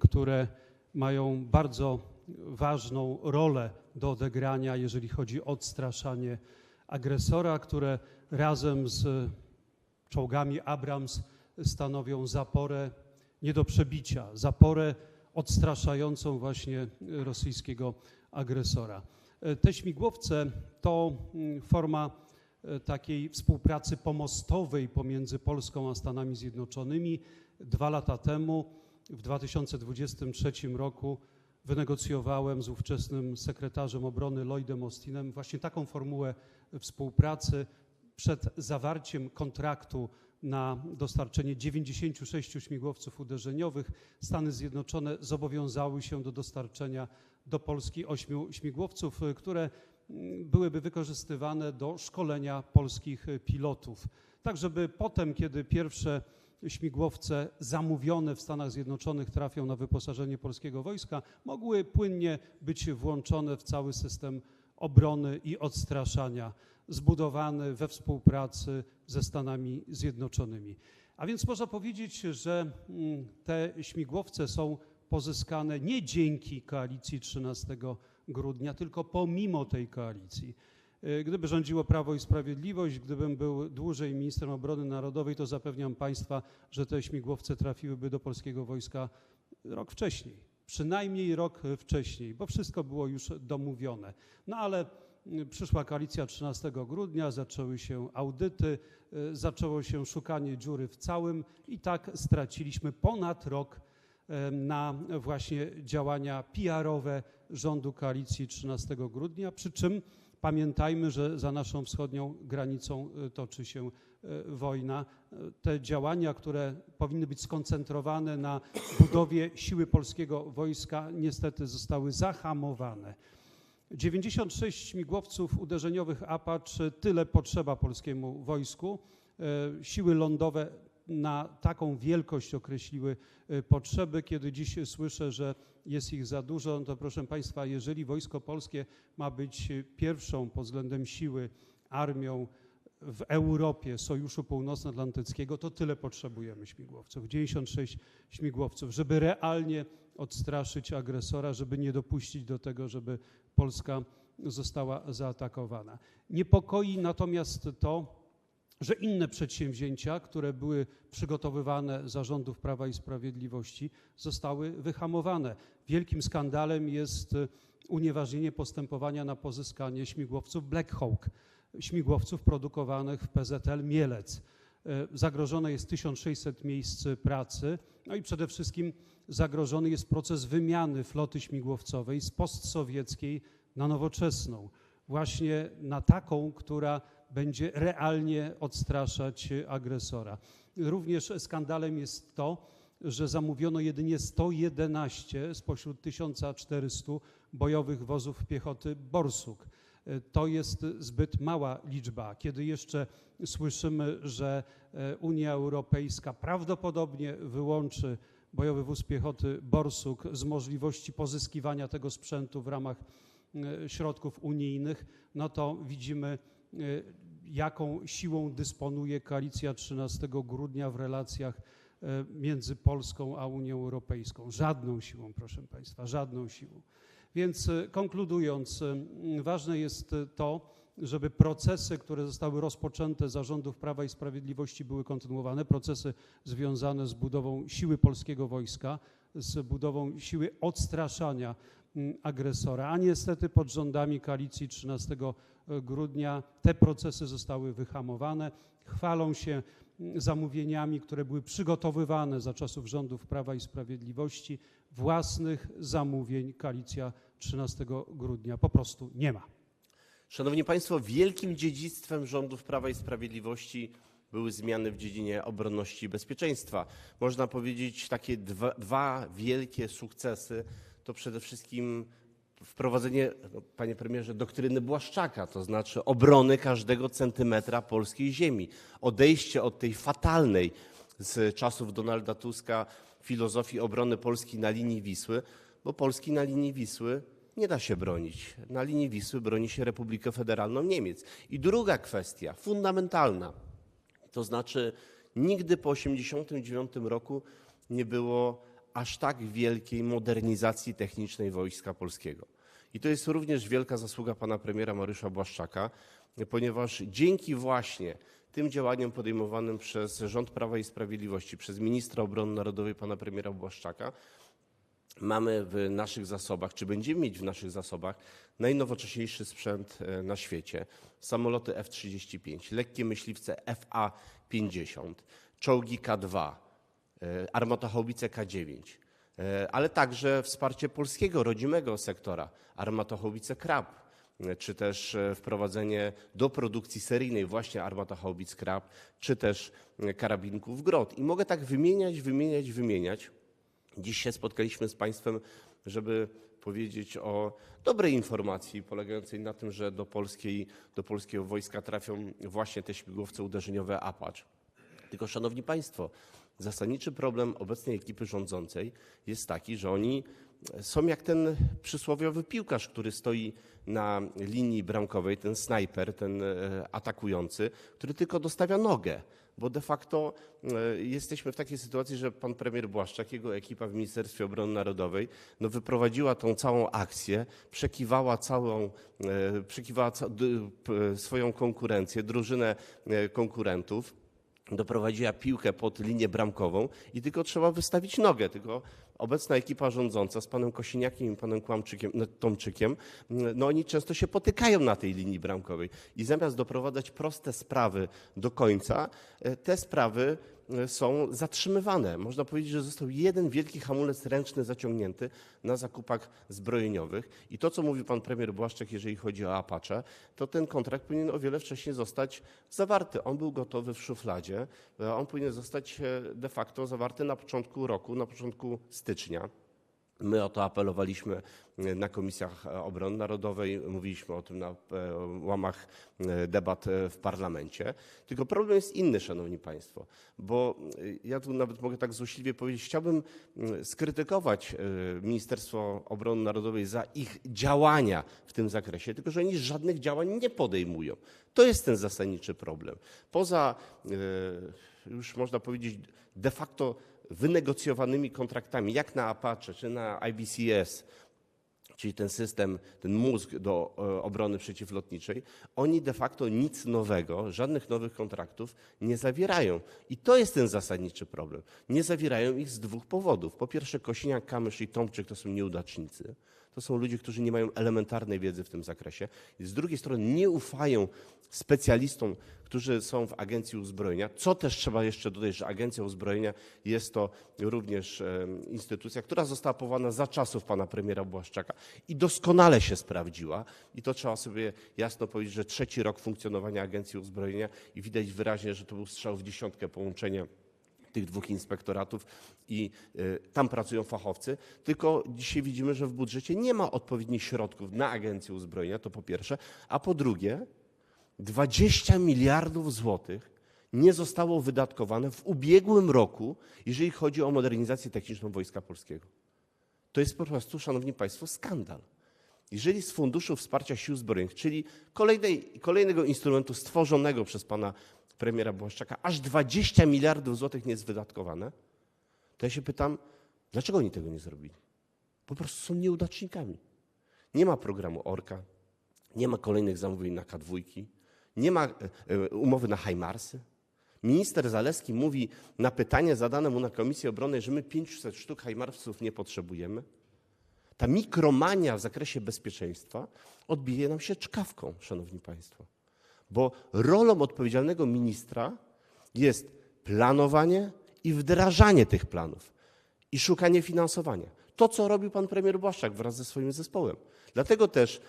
które mają bardzo ważną rolę do odegrania, jeżeli chodzi o odstraszanie agresora, które razem z czołgami Abrams stanowią zaporę nie do przebicia, zaporę odstraszającą właśnie rosyjskiego agresora. E, Te śmigłowce to forma e, takiej współpracy pomostowej pomiędzy Polską a Stanami Zjednoczonymi. Dwa lata temu, w 2023 roku, wynegocjowałem z ówczesnym sekretarzem obrony Lloydem Austinem właśnie taką formułę współpracy przed zawarciem kontraktu na dostarczenie 96 śmigłowców uderzeniowych. Stany Zjednoczone zobowiązały się do dostarczenia do Polski ośmiu śmigłowców, które byłyby wykorzystywane do szkolenia polskich pilotów. Tak, żeby potem, kiedy pierwsze śmigłowce zamówione w Stanach Zjednoczonych trafią na wyposażenie polskiego wojska, mogły płynnie być włączone w cały system obrony i odstraszania, zbudowany we współpracy ze Stanami Zjednoczonymi. A więc można powiedzieć, że mm, te śmigłowce są pozyskane nie dzięki koalicji 13 grudnia, tylko pomimo tej koalicji. Y, Gdyby rządziło Prawo i Sprawiedliwość, gdybym był dłużej ministrem obrony narodowej, to zapewniam Państwa, że te śmigłowce trafiłyby do polskiego wojska rok wcześniej, przynajmniej rok wcześniej, bo wszystko było już domówione. No ale przyszła koalicja 13 grudnia, zaczęły się audyty, y, zaczęło się szukanie dziury w całym i tak straciliśmy ponad rok em, na właśnie działania PR-owe rządu koalicji 13 grudnia, przy czym pamiętajmy, że za naszą wschodnią granicą y, toczy się y, wojna. Y, Te działania, które powinny być skoncentrowane na budowie siły polskiego wojska, niestety zostały zahamowane. 96 śmigłowców uderzeniowych Apache tyle potrzeba polskiemu wojsku. Siły lądowe na taką wielkość określiły e, potrzeby. Kiedy dziś słyszę, że jest ich za dużo, no to proszę Państwa, jeżeli Wojsko Polskie ma być pierwszą pod względem siły armią w Europie Sojuszu Północnoatlantyckiego, to tyle potrzebujemy śmigłowców, 96 śmigłowców, żeby realnie odstraszyć agresora, żeby nie dopuścić do tego, żeby Polska została zaatakowana. Niepokoi natomiast to, że inne przedsięwzięcia, które były przygotowywane za rządów Prawa i Sprawiedliwości, zostały wyhamowane. Wielkim skandalem jest e, unieważnienie postępowania na pozyskanie śmigłowców Black Hawk, śmigłowców produkowanych w PZL Mielec. E, Zagrożone jest 1600 miejsc pracy, no i przede wszystkim zagrożony jest proces wymiany floty śmigłowcowej z postsowieckiej na nowoczesną, właśnie na taką, która będzie realnie odstraszać agresora. Również skandalem jest to, że zamówiono jedynie 111 spośród 1400 bojowych wozów piechoty Borsuk. To jest zbyt mała liczba. Kiedy jeszcze słyszymy, że e, Unia Europejska prawdopodobnie wyłączy bojowy wóz piechoty Borsuk z możliwości pozyskiwania tego sprzętu w ramach e, środków unijnych, no to widzimy, e, jaką siłą dysponuje koalicja 13 grudnia w relacjach e, między Polską a Unią Europejską. Żadną siłą, proszę Państwa, żadną siłą. Więc e, konkludując, e, ważne jest to, żeby procesy, które zostały rozpoczęte za rządów Prawa i Sprawiedliwości, były kontynuowane. Procesy związane z budową siły polskiego wojska, z budową siły odstraszania agresora. A niestety pod rządami koalicji 13 grudnia te procesy zostały wyhamowane. Chwalą się mm, zamówieniami, które były przygotowywane za czasów rządów Prawa i Sprawiedliwości. Własnych zamówień koalicja 13 grudnia po prostu nie ma. Szanowni Państwo, wielkim dziedzictwem rządów Prawa i Sprawiedliwości były zmiany w dziedzinie obronności i bezpieczeństwa. Można powiedzieć, takie dwa, dwa wielkie sukcesy to przede wszystkim wprowadzenie, no, panie premierze, doktryny Błaszczaka, to znaczy obrony każdego centymetra polskiej ziemi. Odejście od tej fatalnej z czasów Donalda Tuska filozofii obrony Polski na linii Wisły, bo Polski na linii Wisły nie da się bronić. Na linii Wisły broni się Republikę Federalną Niemiec. I druga kwestia, fundamentalna, to znaczy nigdy po 1989 roku nie było aż tak wielkiej modernizacji technicznej Wojska Polskiego. I to jest również wielka zasługa pana premiera Mariusza Błaszczaka, ponieważ dzięki właśnie tym działaniom podejmowanym przez rząd Prawa i Sprawiedliwości, przez ministra obrony narodowej pana premiera Błaszczaka, mamy w naszych zasobach, czy będziemy mieć w naszych zasobach najnowocześniejszy sprzęt e, na świecie. Samoloty F-35, lekkie myśliwce FA-50, czołgi K-2, e, armatochaubice K-9, e, ale także wsparcie polskiego, rodzimego sektora, armatochaubice Krab, e, czy też wprowadzenie do produkcji seryjnej właśnie armatochaubic Krab, czy też karabinków Grot. I mogę tak wymieniać, wymieniać, wymieniać. Dziś się spotkaliśmy z Państwem, żeby powiedzieć o dobrej informacji polegającej na tym, że do, polskiej, do polskiego wojska trafią właśnie te śmigłowce uderzeniowe Apache. Tylko, Szanowni Państwo, zasadniczy problem obecnej ekipy rządzącej jest taki, że oni są jak ten przysłowiowy piłkarz, który stoi na linii bramkowej, ten snajper, ten e, atakujący, który tylko dostawia nogę. Bo de facto e, jesteśmy w takiej sytuacji, że pan premier Błaszczak, jego ekipa w Ministerstwie Obrony Narodowej no wyprowadziła tą całą akcję, przekiwała całą, e, przekiwała swoją konkurencję, drużynę konkurentów doprowadziła piłkę pod linię bramkową i tylko trzeba wystawić nogę. Tylko obecna ekipa rządząca z panem Kosiniakiem i panem Kłamczykiem, no, Tomczykiem, no oni często się potykają na tej linii bramkowej i zamiast doprowadzać proste sprawy do końca, e, te sprawy są zatrzymywane. Można powiedzieć, że został jeden wielki hamulec ręczny zaciągnięty na zakupach zbrojeniowych. I to, co mówił pan premier Błaszczak, jeżeli chodzi o Apache, to ten kontrakt powinien o wiele wcześniej zostać zawarty. On był gotowy w szufladzie. E, On powinien zostać e, de facto zawarty na początku roku, na początku stycznia. My o to apelowaliśmy e, na komisjach e, obrony narodowej, mówiliśmy o tym na e, łamach debat w parlamencie. Tylko problem jest inny, szanowni państwo, bo ja tu nawet mogę tak złośliwie powiedzieć, chciałbym mm, skrytykować Ministerstwo Obrony Narodowej za ich działania w tym zakresie, tylko że oni żadnych działań nie podejmują. To jest ten zasadniczy problem. Poza już można powiedzieć de facto wynegocjowanymi kontraktami, jak na Apache czy na IBCS, czyli ten system, ten mózg do e, obrony przeciwlotniczej, oni de facto nic nowego, żadnych nowych kontraktów nie zawierają. I to jest ten zasadniczy problem. Nie zawierają ich z dwóch powodów. Po pierwsze, Kosiniak, Kamysz i Tomczyk to są nieudacznicy. To są ludzie, którzy nie mają elementarnej wiedzy w tym zakresie. I z drugiej strony nie ufają specjalistom, którzy są w Agencji Uzbrojenia. Co też trzeba jeszcze dodać, że Agencja Uzbrojenia jest to również e, instytucja, która została powołana za czasów pana premiera Błaszczaka i doskonale się sprawdziła. I to trzeba sobie jasno powiedzieć, że trzeci rok funkcjonowania Agencji Uzbrojenia i widać wyraźnie, że to był strzał w dziesiątkę połączenie tych dwóch inspektoratów i y, tam pracują fachowcy, tylko dzisiaj widzimy, że w budżecie nie ma odpowiednich środków na Agencję Uzbrojenia, to po pierwsze, a po drugie 20 miliardów złotych nie zostało wydatkowane w ubiegłym roku, jeżeli chodzi o modernizację techniczną Wojska Polskiego. To jest po prostu, szanowni państwo, skandal. Jeżeli z Funduszu Wsparcia Sił Zbrojnych, czyli kolejnej, kolejnego instrumentu stworzonego przez pana premiera Błaszczaka, aż 20 miliardów złotych nie jest wydatkowane, to ja się pytam, dlaczego oni tego nie zrobili? Po prostu są nieudacznikami. Nie ma programu Orka, nie ma kolejnych zamówień na K2, nie ma e, e, umowy na Hajmarsy. Minister Zaleski mówi na pytanie zadane mu na Komisji Obronnej, że my 500 sztuk Hajmarsów nie potrzebujemy. Ta mikromania w zakresie bezpieczeństwa odbije nam się czkawką, szanowni państwo. Bo rolą odpowiedzialnego ministra jest planowanie i wdrażanie tych planów i szukanie finansowania. To, co robił pan premier Błaszczak wraz ze swoim zespołem. Dlatego też e,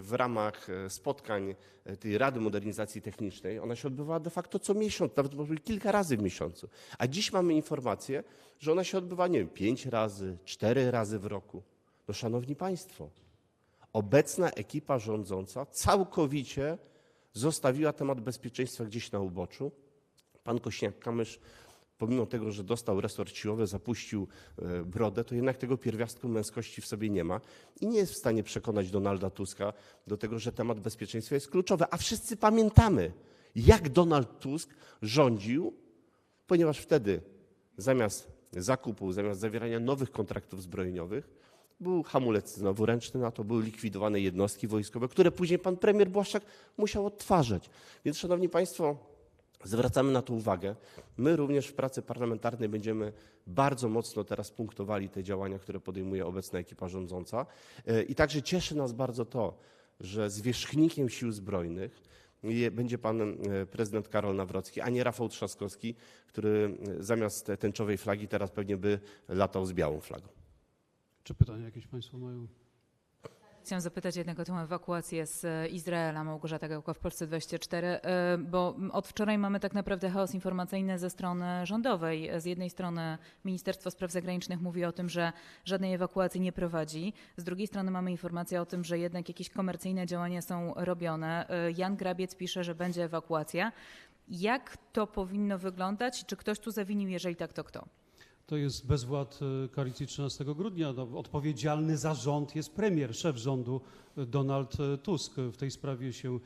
w ramach e, spotkań e, tej Rady Modernizacji Technicznej, ona się odbywała de facto co miesiąc, nawet może kilka razy w miesiącu. A dziś mamy informację, że ona się odbywa, nie wiem, pięć razy, cztery razy w roku. No szanowni państwo, obecna ekipa rządząca całkowicie zostawiła temat bezpieczeństwa gdzieś na uboczu. Pan Kośniak-Kamysz, pomimo tego, że dostał resort siłowy, zapuścił e, brodę, to jednak tego pierwiastku męskości w sobie nie ma i nie jest w stanie przekonać Donalda Tuska do tego, że temat bezpieczeństwa jest kluczowy. A wszyscy pamiętamy, jak Donald Tusk rządził, ponieważ wtedy zamiast zakupu, zamiast zawierania nowych kontraktów zbrojeniowych, był hamulec znowu ręczny na to, były likwidowane jednostki wojskowe, które później pan premier Błaszczak musiał odtwarzać. Więc, szanowni państwo, zwracamy na to uwagę. My również w pracy parlamentarnej będziemy bardzo mocno teraz punktowali te działania, które podejmuje obecna ekipa rządząca. E, I także cieszy nas bardzo to, że zwierzchnikiem sił zbrojnych będzie pan e, prezydent Karol Nawrocki, a nie Rafał Trzaskowski, który e, zamiast tęczowej flagi teraz pewnie by latał z białą flagą. Czy pytania jakieś Państwo mają? Chciałam zapytać jednak o tę ewakuację z Izraela, Małgorzata Gałka w Polsce 24, e, bo od wczoraj mamy tak naprawdę chaos informacyjny ze strony rządowej. Z jednej strony Ministerstwo Spraw Zagranicznych mówi o tym, że żadnej ewakuacji nie prowadzi, z drugiej strony mamy informację o tym, że jednak jakieś komercyjne działania są robione. E, Jan Grabiec pisze, że będzie ewakuacja. Jak to powinno wyglądać? Czy ktoś tu zawinił? Jeżeli tak, to kto? To jest bezwład e, koalicji 13 grudnia. No, odpowiedzialny za rząd jest premier, szef rządu e, Donald e, Tusk. W tej sprawie się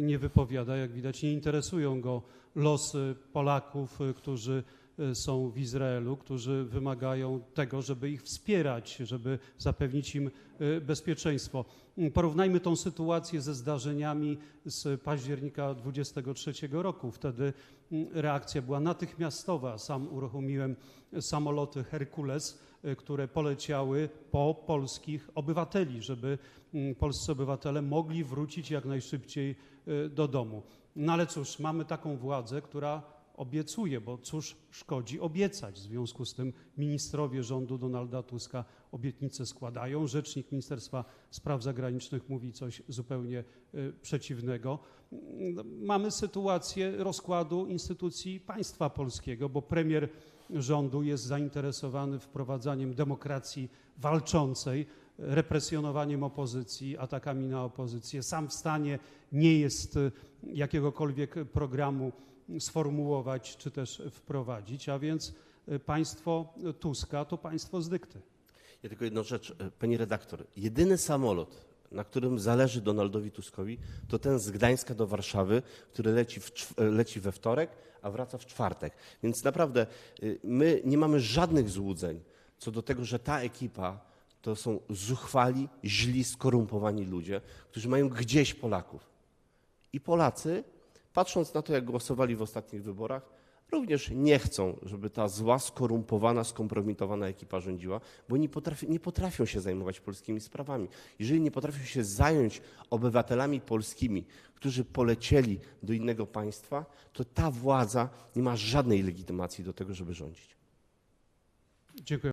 nie wypowiada. Jak widać, nie interesują go losy Polaków, którzy są w Izraelu, którzy wymagają tego, żeby ich wspierać, żeby zapewnić im e, bezpieczeństwo. Mm, Porównajmy tą sytuację ze zdarzeniami z października 23 roku. Wtedy mm, reakcja była natychmiastowa. Sam uruchomiłem samoloty Herkules, y, które poleciały po polskich obywateli, żeby mm, polscy obywatele mogli wrócić jak najszybciej do domu. No ale cóż, mamy taką władzę, która obiecuje, bo cóż szkodzi obiecać. W związku z tym ministrowie rządu Donalda Tuska obietnice składają. Rzecznik Ministerstwa Spraw Zagranicznych mówi coś zupełnie y, przeciwnego. Mamy sytuację rozkładu instytucji państwa polskiego, bo premier rządu jest zainteresowany wprowadzaniem demokracji walczącej, represjonowaniem opozycji, atakami na opozycję. Sam w stanie nie jest y, jakiegokolwiek programu sformułować czy też wprowadzić, a więc y, państwo Tuska to państwo z dykty. Ja tylko jedną rzecz, e, pani redaktor. Jedyny samolot, na którym zależy Donaldowi Tuskowi, to ten z Gdańska do Warszawy, który leci, w, e, leci we wtorek, a wraca w czwartek. Więc naprawdę y, my nie mamy żadnych złudzeń co do tego, że ta ekipa to są zuchwali, źli, skorumpowani ludzie, którzy mają gdzieś Polaków. I Polacy, patrząc na to, jak głosowali w ostatnich wyborach, również nie chcą, żeby ta zła, skorumpowana, skompromitowana ekipa rządziła, bo nie, potrafi, nie potrafią się zajmować polskimi sprawami. Jeżeli nie potrafią się zająć obywatelami polskimi, którzy polecieli do innego państwa, to ta władza nie ma żadnej legitymacji do tego, żeby rządzić. Dziękuję.